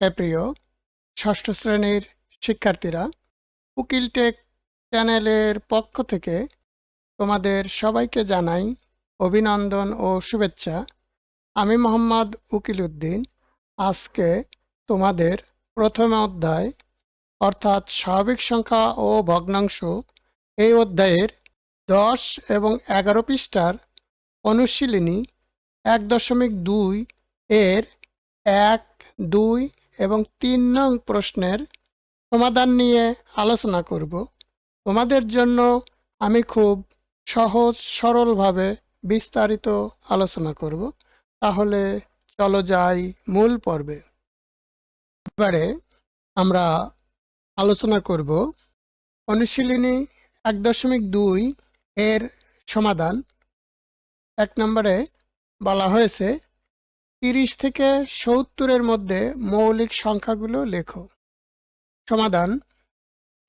প্রিয় ষষ্ঠ শ্রেণির শিক্ষার্থীরা, উকিল টেক চ্যানেলের পক্ষ থেকে তোমাদের সবাইকে জানাই অভিনন্দন ও শুভেচ্ছা। আমি মোহাম্মদ উকিল উদ্দিন। আজকে তোমাদের প্রথম অধ্যায়, অর্থাৎ স্বাভাবিক সংখ্যা ও ভগ্নাংশ, এই অধ্যায়ের দশ এবং এগারো পৃষ্ঠার অনুশীলনী এক দশমিক দুই এর এক, দুই এবং তিন নং প্রশ্নের সমাধান নিয়ে আলোচনা করব। তোমাদের জন্য আমি খুব সহজ, সরলভাবে বিস্তারিত আলোচনা করব। তাহলে চলো যাই মূল পর্বে। এবারে আমরা আলোচনা করব অনুশীলনী এক দশমিক দুই এর সমাধান। এক নম্বরে বলা হয়েছে তিরিশ থেকে সত্তরের মধ্যে মৌলিক সংখ্যাগুলো লেখো। সমাধান,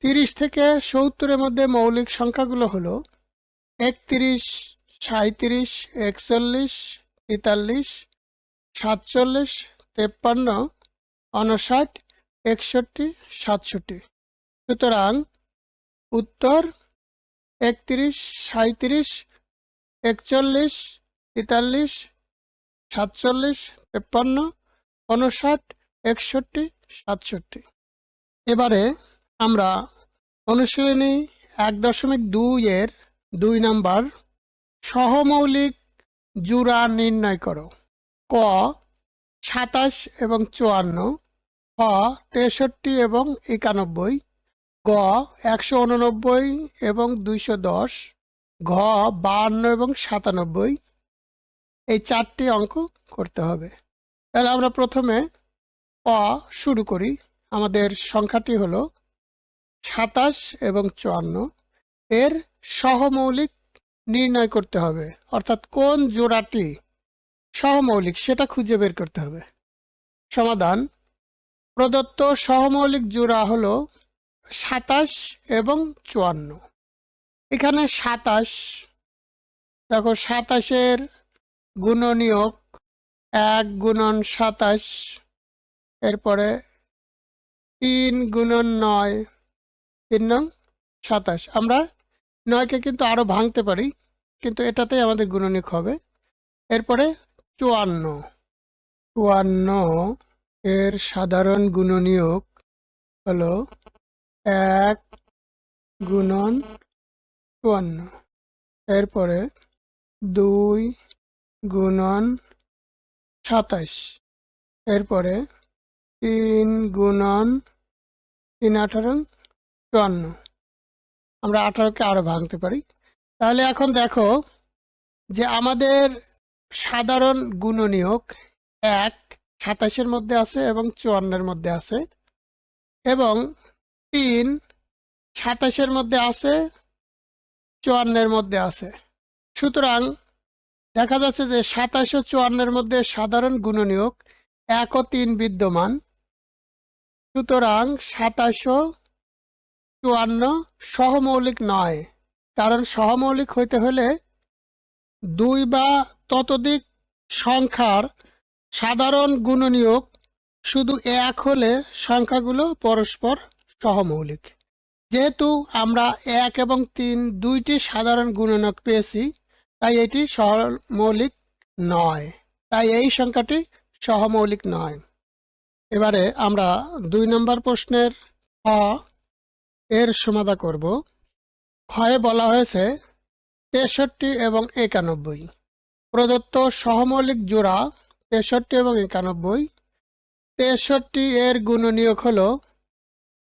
তিরিশ থেকে সত্তরের মধ্যে মৌলিক সংখ্যাগুলো হলো একত্রিশ সাঁত্রিশ একচল্লিশ, তেতাল্লিশ, সাতচল্লিশ, তেপ্পান্ন উনষাট একষট্টি, সাতষট্টি। সুতরাং উত্তর একত্রিশ সাঁত্রিশ একচল্লিশ, তেতাল্লিশ সাতচল্লিশ, তেপ্পান্ন, উনষাট, একষট্টি, সাতষট্টি। এবারে আমরা অনুশীলনী এক দশমিক দুই এর দুই নাম্বার সহমৌলিক জুড়া নির্ণয় করো। ক, সাতাশ এবং চুয়ান্ন খ তেষট্টি এবং একানব্বই, গ, একশো উননব্বই এবং দুইশো দশ, ঘ, বাহান্ন এবং সাতানব্বই এই চারটি অঙ্ক করতে হবে। তাহলে আমরা প্রথমে অ শুরু করি। আমাদের সংখ্যাটি হলো সাতাশ এবং চুয়ান্ন। এর সহমৌলিক নির্ণয় করতে হবে। অর্থাৎ কোন জোড়াটি সহমৌলিক সেটা খুঁজে বের করতে হবে। সমাধান, প্রদত্ত সহমৌলিক জোড়া হলো সাতাশ এবং চুয়ান্ন। এখানে সাতাশ, দেখো সাতাশের গুণনীয়ক এক গুণন সাতাশ, এরপরে তিন গুণন নয়, তিন নং সাতাশ। আমরা নয়কে কিন্তু আরও ভাঙতে পারি, কিন্তু এটাতেই আমাদের গুণনীয়ক হবে। এরপরে চুয়ান্ন। চুয়ান্ন এর সাধারণ গুণনীয়ক হলো এক গুণন চুয়ান্ন। এরপরে দুই গুণন সাতাশ। এরপরে তিন গুণন তিন আঠারো চুয়ান্ন। আমরা আঠারোকে আরও ভাঙতে পারি। তাহলে এখন দেখো যে আমাদের সাধারণ গুণনীয়ক এক সাতাশের মধ্যে আছে এবং চুয়ান্নের মধ্যে আছে এবং তিন সাতাশের মধ্যে আছে, চুয়ান্নের মধ্যে আছে। সুতরাং দেখা যাচ্ছে যে সাতাশ ও চুয়ান্নের মধ্যে সাধারণ গুণনীয়ক এক ও তিন বিদ্যমান। সুতরাং সাতাশ ও চুয়ান্ন সহমৌলিক নয়, কারণ সহমৌলিক হইতে হলে দুই বা ততোধিক সংখ্যার সাধারণ গুণনীয়ক শুধু এক হলে সংখ্যাগুলো পরস্পর সহমৌলিক। যেহেতু আমরা এক এবং তিন দুইটি সাধারণ গুণনীয়ক পেয়েছি তাই এটি সহমৌলিক নয়। তাই এই সংখ্যাটি সহমৌলিক নয়। এবারে আমরা দুই নম্বর প্রশ্নের খ এর সমাধা করব। ক্ষয়ে বলা হয়েছে তেষট্টি এবং একানব্বই। প্রদত্ত সহমৌলিক জোড়া তেষট্টি এবং একানব্বই। তেষট্টি এর গুণনীয়ক হল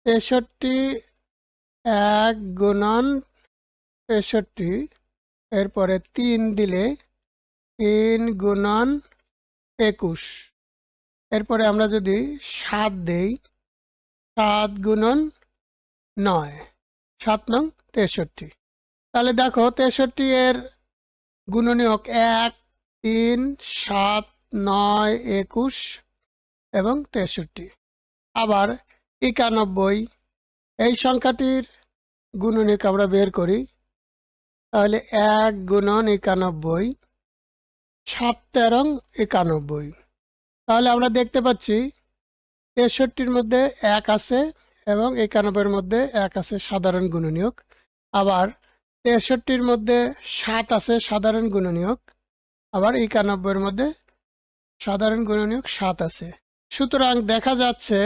তেষট্টি এক গুণন তেষট্টি এরপরে তিন দিলে তিন গুণন একুশ। এরপরে আমরা যদি সাত দেই, সাত গুণন নয়, সাত নং তেষট্টি। তাহলে দেখো তেষট্টি এর গুণনীয়ক এক, তিন, সাত, নয়, একুশ এবং তেষট্টি। আবার একানব্বই, এই সংখ্যাটির গুণনীয়ক আমরা বের করি তাহলে এক গুণন একানব্বই, সাত তেরং একানব্বই। তাহলে আমরা দেখতে পাচ্ছি তেষট্টির মধ্যে এক আছে এবং একানব্বইয়ের মধ্যে এক আছে সাধারণ গুণনীয়ক। আবার তেষট্টির মধ্যে সাত আছে সাধারণ গুণনীয়ক। আবার একানব্বইয়ের মধ্যে সাধারণ গুণনীয়ক সাত আছে। সুতরাং দেখা যাচ্ছে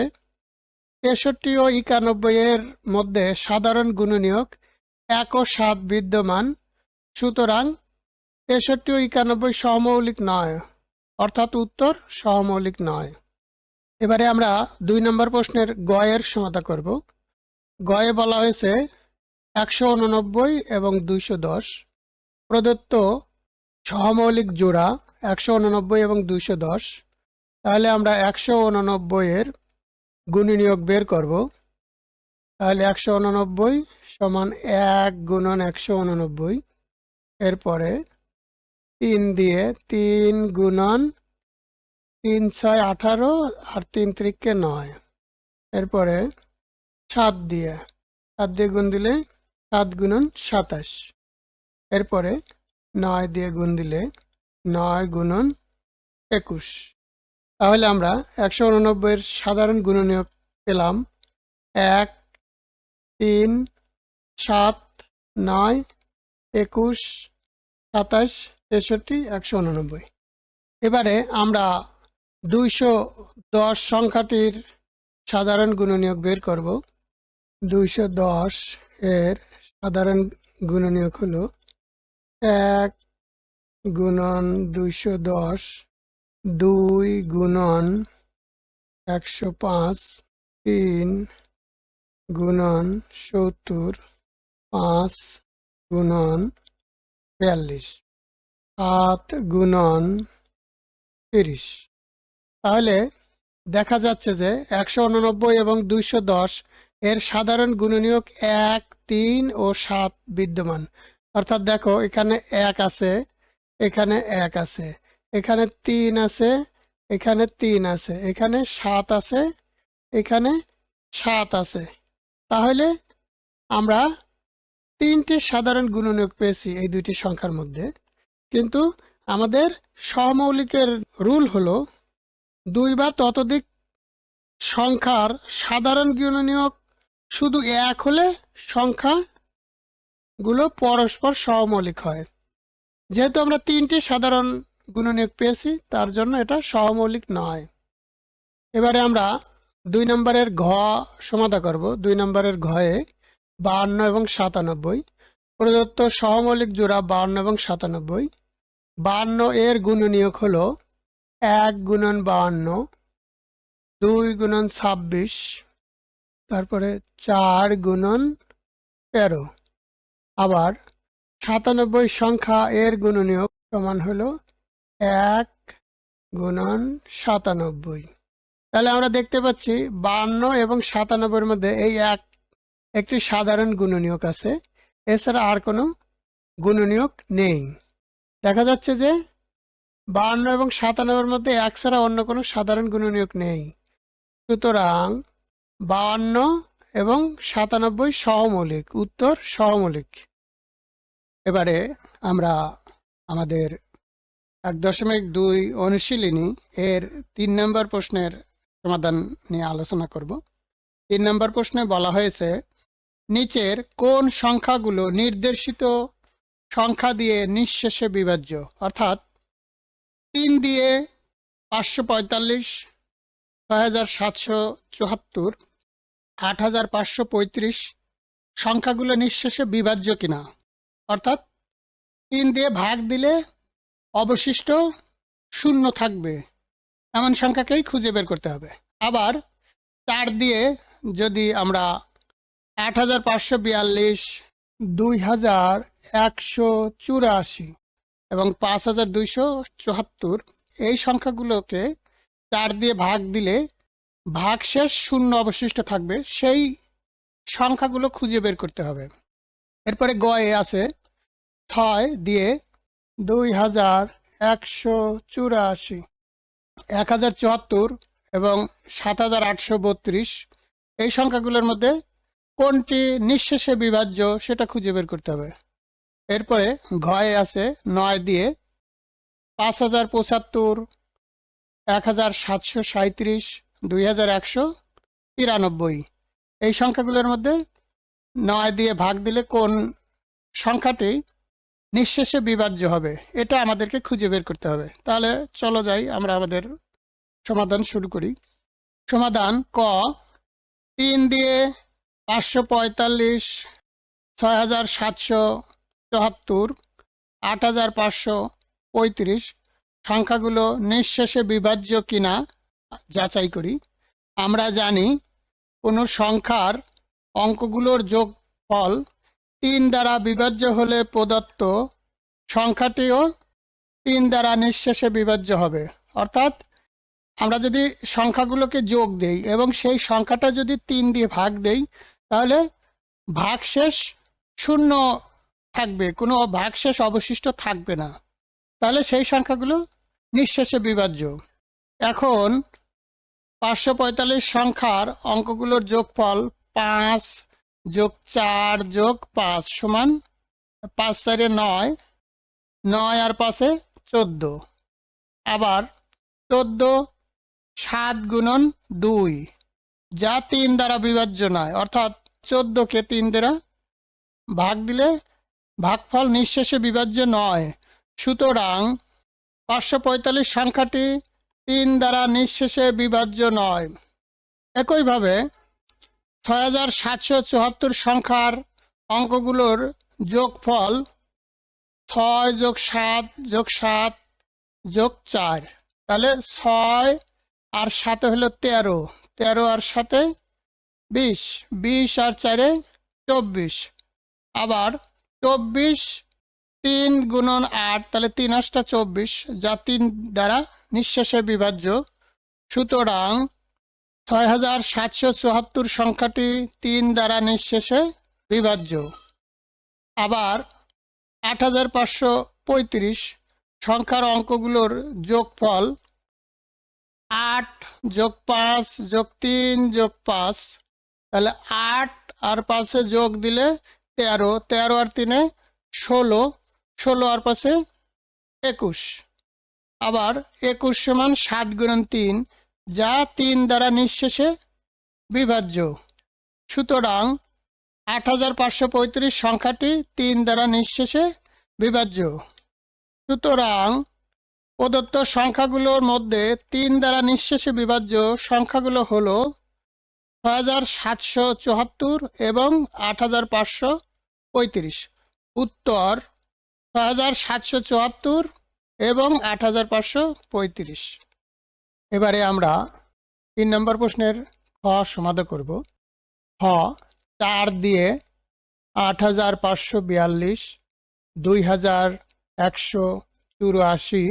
তেষট্টি ও একানব্বইয়ের মধ্যে সাধারণ গুণনীয়ক এক ও সাত বিদ্যমান, সুতরাং তেষট্টি ও একানব্বই সহমৌলিক নয়, অর্থাৎ উত্তর সহমৌলিক নয়। এবারে আমরা দুই নম্বর প্রশ্নের গয়ের সমাধা করব। গয়ে বলা হয়েছে একশো উননব্বই এবং দুইশো দশ। প্রদত্ত সহমৌলিক জোড়া একশো উননব্বই এবং দুইশো দশ। তাহলে আমরা একশো উননব্বইয়ের এর গুণনীয়ক বের করব। তাহলে একশো উননব্বই সমান এক গুণন একশো উননব্বই। এরপরে তিন দিয়ে তিন গুণন তিন ছয় আঠারো আর তিন ত্রিককে নয়। এরপরে সাত দিয়ে সাত দিয়ে গুণ দিলে সাত গুণন সাতাশ। এরপরে নয় দিয়ে গুণ দিলে নয় গুণন একুশ। তাহলে আমরা একশো উননব্বইয়ের সাধারণ গুণনীয়ক পেলাম এক তিন, সাত, নয়, একুশ, সাতাশ, তেষট্টি, একশো উননব্বই। এবারে আমরা দুইশো দশ সংখ্যাটির সাধারণ গুণনীয়ক বের করব। দুইশো দশ এর সাধারণ গুণনীয়ক হলো এক গুণন দুইশো দশ, দুই গুণন একশো পাঁচ, তিন গুণন সত্তর পাঁচ গুণন বিয়াল্লিশ সাত গুণন তিরিশ। তাহলে দেখা যাচ্ছে যে একশো উননব্বই এবং দুইশো দশ এর সাধারণ গুণনীয়ক এক, তিন ও সাত বিদ্যমান। অর্থাৎ দেখো এখানে এক আছে, এখানে এক আছে, এখানে তিন আছে, এখানে তিন আছে, এখানে সাত আছে, এখানে সাত আছে। তাহলে আমরা তিনটি সাধারণ গুণনীয়ক পেয়েছি এই দুইটি সংখ্যার মধ্যে। কিন্তু আমাদের সহমৌলিকের রুল হলো দুই বা ততোধিক সংখ্যার সাধারণ গুণনীয়ক শুধু এক হলে সংখ্যাগুলো পরস্পর সহমৌলিক হয়। যেহেতু আমরা তিনটি সাধারণ গুণনীয়ক পেয়েছি, তার জন্য এটা সহমৌলিক নয়। এবারে আমরা দুই নম্বরের ঘ সমাধা করব। দুই নম্বরের ঘয়ে বাহান্ন এবং সাতানব্বই। প্রদত্ত সহমৌলিক জোড়া বাহান্ন এবং সাতানব্বই। বাহান্ন এর গুণনীয়ক হল এক গুণন বাহান্ন, দুই গুণন ছাব্বিশ, তারপরে চার গুণন তেরো। আবার সাতানব্বই সংখ্যা এর গুণনীয়ক সমান হলো এক গুণন সাতানব্বই। তাহলে আমরা দেখতে পাচ্ছি বান্ন এবং সাতানব্বইয়ের মধ্যে এই এক, একটি সাধারণ গুণনীয়ক আছে। এছাড়া আর কোনো গুণনীয়ক নেই। দেখা যাচ্ছে যে বান্ন এবং সাতানব্বইয়ের মধ্যে এক ছাড়া অন্য কোনো সাধারণ গুণনীয়ক নেই। সুতরাং বাহান্ন এবং সাতানব্বই সহমৌলিক উত্তর সহমৌলিক এবারে আমরা আমাদের এক দশমিক দুই অনুশীলনী এর তিন নম্বর প্রশ্নের সমাধান নিয়ে আলোচনা করব। তিন নম্বর প্রশ্নে বলা হয়েছে, নিচের কোন সংখ্যাগুলো নির্দেশিত সংখ্যা দিয়ে নিঃশেষে বিভাজ্য? অর্থাৎ তিন দিয়ে পাঁচশো পঁয়তাল্লিশ ছয় হাজার সাতশো চুয়াত্তর আট হাজার পাঁচশো পঁয়ত্রিশ, সংখ্যাগুলো নিঃশেষে বিভাজ্য কিনা? অর্থাৎ তিন দিয়ে ভাগ দিলে অবশিষ্ট শূন্য থাকবে। এমন সংখ্যাকেই খুঁজে বের করতে হবে। আবার চার দিয়ে যদি আমরা আট হাজার পাঁচশো বিয়াল্লিশ, দুই হাজার একশো চুরাশি এবং পাঁচ হাজার দুইশো চুয়াত্তর এই সংখ্যাগুলোকে চার দিয়ে ভাগ দিলে ভাগশেষ শূন্য অবশিষ্ট থাকবে। সেই সংখ্যাগুলো খুঁজে বের করতে হবে। এরপরে গয়ে আছে ছয় দিয়ে দুই হাজার একশো চুরাশি। এক হাজার চুয়াত্তর এবং সাত হাজার আটশো বত্রিশ। এই সংখ্যাগুলোর মধ্যে কোনটি নিঃশেষে বিভাজ্য সেটা খুঁজে বের করতে হবে। এরপরে ঘয়ে আছে নয় দিয়ে পাঁচ হাজার পঁচাত্তর, এক হাজার সাতশো সাঁত্রিশ দুই হাজার একশো তিরানব্বই। এই সংখ্যাগুলোর মধ্যে নয় দিয়ে ভাগ দিলে কোন সংখ্যাটি নিঃশেষে বিভাজ্য হবে। এটা আমাদেরকে খুঁজে বের করতে হবে। তাহলে চলো যাই, আমরা আমাদের সমাধান শুরু করি। সমাধান ক। তিন দিয়ে পাঁচশো পঁয়তাল্লিশ, ছয় হাজার সাতশো চুয়াত্তর, আট হাজার পাঁচশো পঁয়ত্রিশ। সংখ্যাগুলো নিঃশেষে বিভাজ্য কিনা যাচাই করি। আমরা জানি কোনো সংখ্যার অঙ্কগুলোর যোগফল তিন দ্বারা বিভাজ্য হলে প্রদত্ত সংখ্যাটিও তিন দ্বারা নিঃশেষে বিভাজ্য হবে। অর্থাৎ আমরা যদি সংখ্যাগুলোকে যোগ দেই এবং সেই সংখ্যাটা যদি তিন দিয়ে ভাগ দেই, তাহলে ভাগশেষ শূন্য থাকবে, কোনো ভাগশেষ অবশিষ্ট থাকবে না। তাহলে সেই সংখ্যাগুলো নিঃশেষে বিভাজ্য। এখন পাঁচশো পঁয়তাল্লিশ সংখ্যার অঙ্কগুলোর যোগফল পাঁচ যোগ চার যোগ পাঁচ সমান পাঁচ চারে নয় নয় আর পাশে চোদ্দ। আবার চোদ্দ সাত গুণন দুই, যা তিন দ্বারা বিভাজ্য নয়। অর্থাৎ চোদ্দকে তিন দ্বারা ভাগ দিলে ভাগফল নিঃশেষে বিভাজ্য নয়। সুতরাং পাঁচশো পঁয়তাল্লিশ সংখ্যাটি তিন দ্বারা নিঃশেষে বিভাজ্য নয়। একইভাবে ছয় হাজার সাতশো চুয়াত্তর সংখ্যার অঙ্কগুলোর যোগফল ছয় যোগ সাত যোগ সাত যোগ চার। তাহলে ছয় আর সাথে হলো তেরো। তেরো আর সাথে বিশ। বিশ আর চারে চব্বিশ। আবার চব্বিশ তিন গুণন আট, তাহলে তিন আটটা চব্বিশ। যা তিন দ্বারা নিঃশ্বাসে বিভাজ্য। সুতরাং ছয় হাজার সাতশো চুয়াত্তর সংখ্যাটি তিন দ্বারা নিঃশেষে বিভাজ্য। আবার আট হাজার পাঁচশো পঁয়ত্রিশ সংখ্যার অঙ্কগুলোর যোগফল আট যোগ পাঁচ যোগ তিন যোগ পাঁচ, তাহলে আট আর পাঁচে যোগ দিলে তেরো তেরো আর তিনে ষোলো ষোলো আর পাশে একুশ। আবার একুশ সমান সাত গুণন তিন যা তিন দ্বারা নিঃশেষে বিভাজ্য। সুতরাং আট হাজার পাঁচশো পঁয়ত্রিশ সংখ্যাটি তিন দ্বারা নিঃশেষে বিভাজ্য। সুতরাং প্রদত্ত সংখ্যাগুলোর মধ্যে তিন দ্বারা নিঃশেষে বিভাজ্য সংখ্যাগুলো হল ছয় হাজার সাতশো চুয়াত্তর এবং আট হাজার পাঁচশো পঁয়ত্রিশ। উত্তর ছয় হাজার সাতশো চুয়াত্তর এবং আট হাজার পাঁচশো পঁয়ত্রিশ। এবারে আমরা তিন নম্বর প্রশ্নের খ সমাধান করব। খ, চার দিয়ে আট হাজার পাঁচশো বিয়াল্লিশ, দুই হাজার একশো চুরাশি,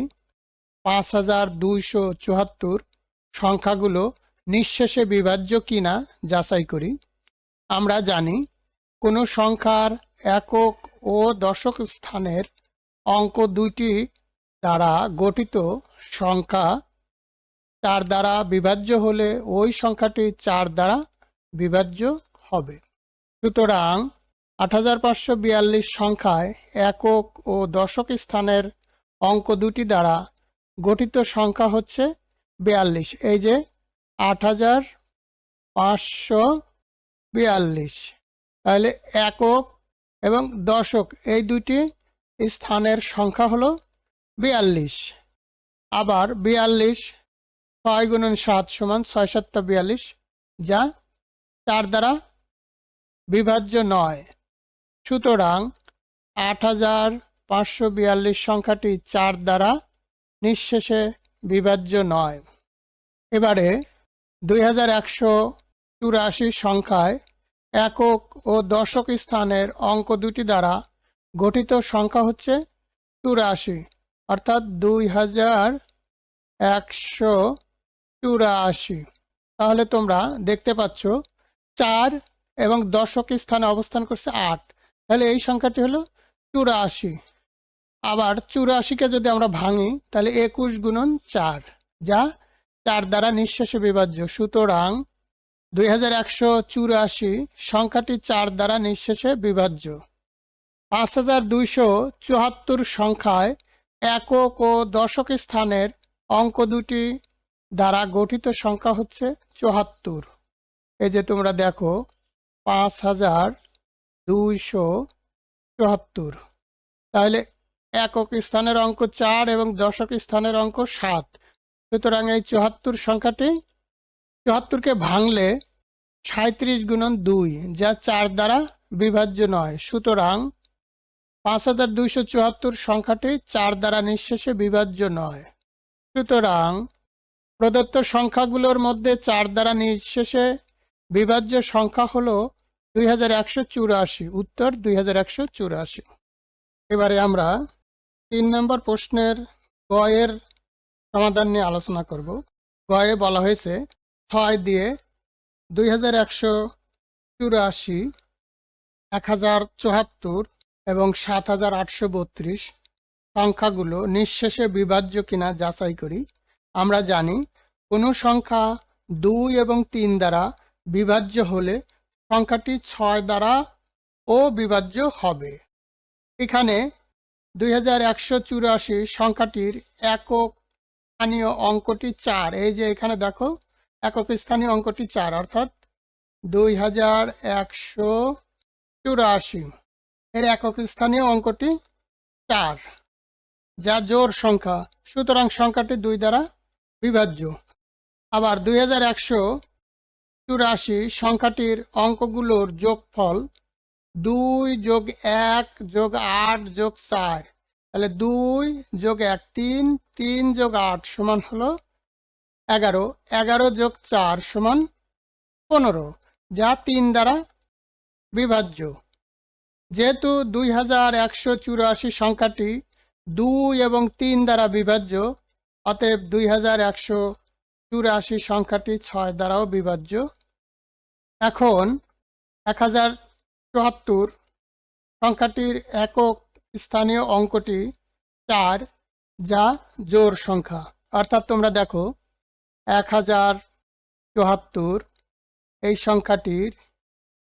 পাঁচ হাজার দুইশো চুয়াত্তর সংখ্যাগুলো নিঃশেষে বিভাজ্য কিনা যাচাই করি। আমরা জানি কোনো সংখ্যার একক ও দশক স্থানের অঙ্ক দুইটি দ্বারা গঠিত সংখ্যা চার দ্বারা বিভাজ্য হলে ওই সংখ্যাটি চার দ্বারা বিভাজ্য হবে। সুতরাং আট হাজার পাঁচশো বিয়াল্লিশ সংখ্যায় একক ও দশক স্থানের অঙ্ক দুটি দ্বারা গঠিত সংখ্যা হচ্ছে বিয়াল্লিশ। এই যে আট হাজার পাঁচশো বিয়াল্লিশ। তাহলে একক এবং দশক এই দুটি স্থানের সংখ্যা হলো বিয়াল্লিশ। আবার বিয়াল্লিশ ছয় গুণন সাত সমান ছয় সাতটা বিয়াল্লিশ, যা চার দ্বারা বিভাজ্য নয়। সুতরাং আট হাজার পাঁচশো বিয়াল্লিশ সংখ্যাটি চার দ্বারা নিঃশেষে বিভাজ্য নয়। এবারে দুই হাজার একশো চুরাশি সংখ্যায় একক ও দশক স্থানের অঙ্ক দুটি দ্বারা গঠিত সংখ্যা হচ্ছে চুরাশি, অর্থাৎ দুই হাজার একশো চুরাশি তাহলে তোমরা দেখতে পাচ্ছ, চার এবং দশক স্থানে অবস্থান করছে আট। তাহলে এই সংখ্যাটি হলো চুরাশি। আবার চুরাশিকে যদি আমরা ভাঙি, তাহলে একুশ গুণন চার, যা চার দ্বারা নিঃশেষে বিভাজ্য। সুতরাং দুই হাজার একশো চুরাশি সংখ্যাটি চার দ্বারা নিঃশেষে বিভাজ্য। পাঁচ হাজার দুইশো চুয়াত্তর সংখ্যায় একক ও দশক স্থানের অঙ্ক দুটি দ্বারা গঠিত সংখ্যা হচ্ছে চুয়াত্তর। এই যে তোমরা দেখো, পাঁচ হাজার দুইশো চুয়াত্তর। তাহলে একক স্থানের অঙ্ক চার এবং দশক স্থানের অঙ্ক সাত। সুতরাং এই চুয়াত্তর সংখ্যাটি চুয়াত্তরকে ভাঙলে সাঁত্রিশ গুণন দুই, যা চার দ্বারা বিভাজ্য নয়। সুতরাং পাঁচ হাজার দুইশো চুয়াত্তর সংখ্যাটি চার দ্বারা নিঃশেষে বিভাজ্য নয়। সুতরাং প্রদত্ত সংখ্যাগুলোর মধ্যে চার দ্বারা নিঃশেষে বিভাজ্য সংখ্যা হল দুই হাজার একশো চুরাশি, উত্তর দুই হাজার একশো চুরাশি। এবারে আমরা তিন নম্বর প্রশ্নের গয়ের সমাধান নিয়ে আলোচনা করব। গয়ে বলা হয়েছে, ছয় দিয়ে দুই হাজার একশো চুরাশি, এক হাজার এবং সাত হাজার আটশো বত্রিশ সংখ্যাগুলো নিঃশেষে বিভাজ্য কিনা যাচাই করি। আমরা জানি কোনো সংখ্যা দুই এবং তিন দ্বারা বিভাজ্য হলে সংখ্যাটি ছয় দ্বারা ও বিভাজ্য হবে। এখানে দুই হাজার একশো চুরাশি সংখ্যাটির একক স্থানীয় অঙ্কটি চার। এই যে এখানে দেখো, একক স্থানীয় অঙ্কটি চার, অর্থাৎ দুই হাজার একশো চুরাশি। এর একক স্থানীয় অঙ্কটি চার যা জোর সংখ্যা। সুতরাং সংখ্যাটি দুই দ্বারা বিভাজ্য। আবার দুই চুরাশি সংখ্যাটির অঙ্কগুলোর যোগফল দুই যোগ এক যোগ আট যোগ চার। তাহলে দুই যোগ এক, তিন তিন যোগ আট সমান হলো এগারো। এগারো যোগ চার সমান পনেরো, যা তিন দ্বারা বিভাজ্য। যেহেতু দুই হাজার একশো চুরাশি সংখ্যাটি দুই এবং তিন দ্বারা বিভাজ্য, অতএব দুই হাজার একশো চুরাশি সংখ্যাটি ছয় দ্বারাও বিভাজ্য। এখন এক হাজার চুয়াত্তর সংখ্যাটির একক স্থানীয় অঙ্কটি চার, যা জোর সংখ্যা। অর্থাৎ তোমরা দেখো, এক হাজার চুয়াত্তর এই সংখ্যাটির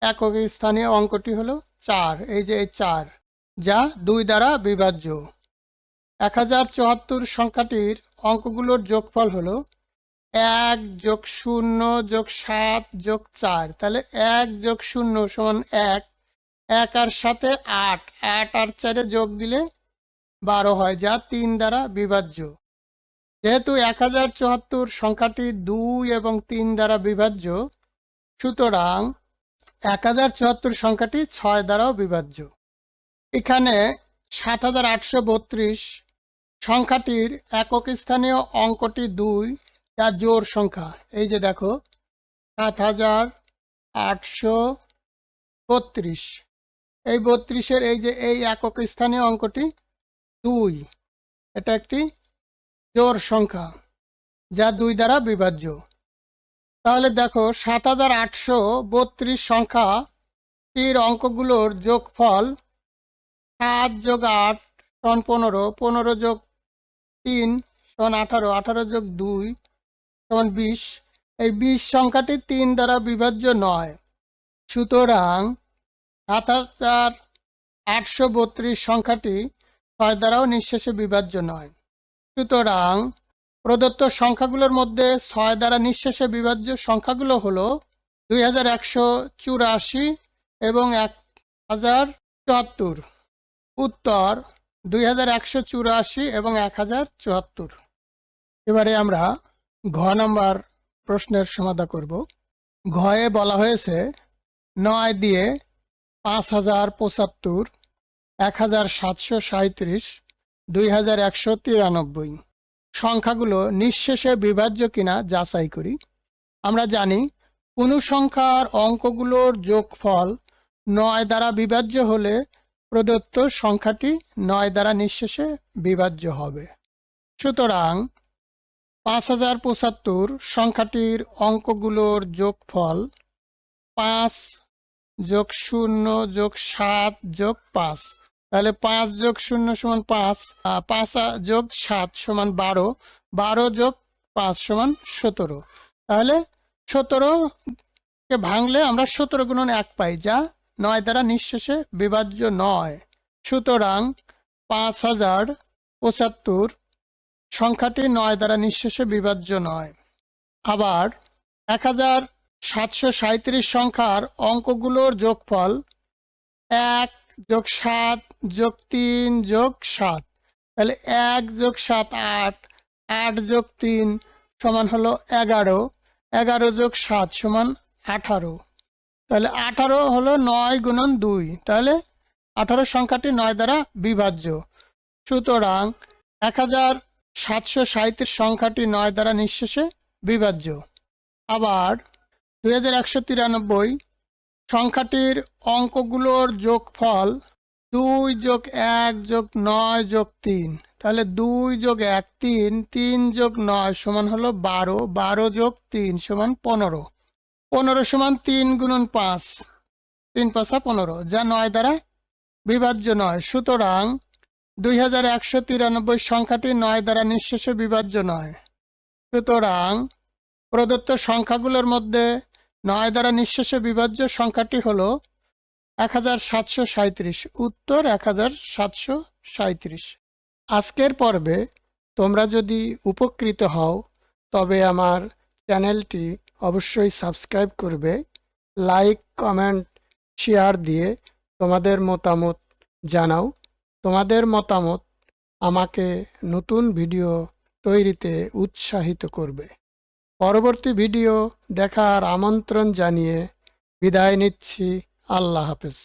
একক স্থানীয় অঙ্কটি হলো চার, এই যে এই চার, যা দুই দ্বারা বিভাজ্য। এক হাজার চুয়াত্তর সংখ্যাটির অঙ্কগুলোর যোগফল হলো এক যোগ শূন্য যোগ সাত যোগ চার। তাহলে এক যোগ শূন্য সমান এক। এক আর সাথে আট। আট আর চারে যোগ দিলে বারো হয়, যা তিন দ্বারা বিভাজ্য। যেহেতু এক হাজার চুয়াত্তর সংখ্যাটি দুই এবং তিন দ্বারা বিভাজ্য, সুতরাং এক হাজার চুয়াত্তর সংখ্যাটি ছয় দ্বারাও বিভাজ্য। এখানে সাত হাজার আটশো বত্রিশ সংখ্যাটির একক স্থানীয় অঙ্কটি দুই। যা জোর সংখ্যা। এই যে দেখো, সাত হাজার আটশো বত্রিশ। এই বত্রিশের এই যে এই একক স্থানীয় অঙ্কটি দুই। এটা একটি জোর সংখ্যা, যা দুই দ্বারা বিভাজ্য। তাহলে দেখো, সাত হাজার আটশো বত্রিশ সংখ্যাটির অঙ্কগুলোর যোগফল সাত যোগ আট সন পনেরো পনেরো যোগ তিন সমান আঠারো আঠারো যোগ দুই সমান বিশ। এই বিশ সংখ্যাটি তিন দ্বারা বিভাজ্য নয়। সুতরাং সাত হাজার আটশো বত্রিশ সংখ্যাটি ছয় দ্বারাও নিঃশেষে বিভাজ্য নয়। সুতরাং প্রদত্ত সংখ্যাগুলোর মধ্যে ছয় দ্বারা নিঃশেষে বিভাজ্য সংখ্যাগুলো হলো দুই হাজার একশো চুরাশি এবং এক হাজার চুয়াত্তর। উত্তর দুই হাজার একশো চুরাশি এবং এক হাজার চুয়াত্তর। এবারে আমরা ঘ নম্বর প্রশ্নের সমাধা করব। ঘয়ে বলা হয়েছে, নয় দিয়ে পাঁচ হাজার পঁচাত্তর, এক হাজার সাতশো সাঁত্রিশ দুই হাজার একশো তিরানব্বই। সংখ্যাগুলো নিঃশেষে বিভাজ্য কিনা যাচাই করি। আমরা জানি, কোনো সংখ্যার অঙ্কগুলোর যোগফল নয় দ্বারা বিভাজ্য হলে প্রদত্ত সংখ্যাটি নয় দ্বারা নিঃশেষে বিভাজ্য হবে। সুতরাং পাঁচ হাজার পঁচাত্তর সংখ্যাটির অঙ্কগুলোর যোগফল পাঁচ যোগ শূন্য যোগ সাত যোগ পাঁচ। তাহলে পাঁচ যোগ শূন্য সমান পাঁচ পাঁচ যোগ সাত সমান বারো বারো যোগ পাঁচ সমান সতেরো। তাহলে সতেরো কে ভাঙলে আমরা সতেরো গুণন এক পাই, যা নয় দ্বারা নিঃশেষে বিভাজ্য নয়। সুতরাং পাঁচ হাজার পঁচাত্তর সংখ্যাটি নয় দ্বারা নিঃশেষে বিভাজ্য নয়। আবার এক হাজার সাতশো সাঁত্রিশ সংখ্যার অঙ্কগুলোর যোগফল এক যোগ সাত যোগ তিন যোগ সাত। তাহলে এক যোগ সাত আট আট যোগ তিন সমান হলো এগারো এগারো যোগ সাত সমান আঠারো। তাহলে আঠারো হলো নয় গুণন দুই, তাহলে আঠারো সংখ্যাটি নয় দ্বারা বিভাজ্য। সুতরাং এক হাজার সাতশো সাঁত্রিশ সংখ্যাটি নয় দ্বারা নিঃশেষে বিভাজ্য। আবার দুই হাজার একশো তিরানব্বই সংখ্যাটির অঙ্কগুলোর যোগফল দুই যোগ এক যোগ নয় যোগ তিন। তাহলে দুই যোগ এক তিন তিন যোগ নয় সমান হলো বারো বারো যোগ তিন সমান পনেরো। পনেরো সমান তিন গুণন পাঁচ, তিন পাঁচা পনেরো, যা নয় দ্বারা বিভাজ্য নয়। সুতরাং দুই হাজার একশো তিরানব্বই সংখ্যাটি নয় দ্বারা নিঃশেষে বিভাজ্য নয়। সুতরাং প্রদত্ত সংখ্যাগুলোর মধ্যে নয় দ্বারা নিঃশেষে বিভাজ্য সংখ্যাটি হল এক হাজার সাতশো উত্তর এক হাজার সাতশো আজকের পর্বে তোমরা যদি উপকৃত হও, তবে আমার চ্যানেলটি অবশ্যই সাবস্ক্রাইব করবে, লাইক, কমেন্ট, শেয়ার দিয়ে তোমাদের মতামত জানাও। তোমাদের মতামত আমাকে নতুন ভিডিও তৈরিতে উৎসাহিত করবে। পরবর্তী ভিডিও দেখার আমন্ত্রণ জানিয়ে বিদায় নিচ্ছি। আল্লাহ হাফেজ।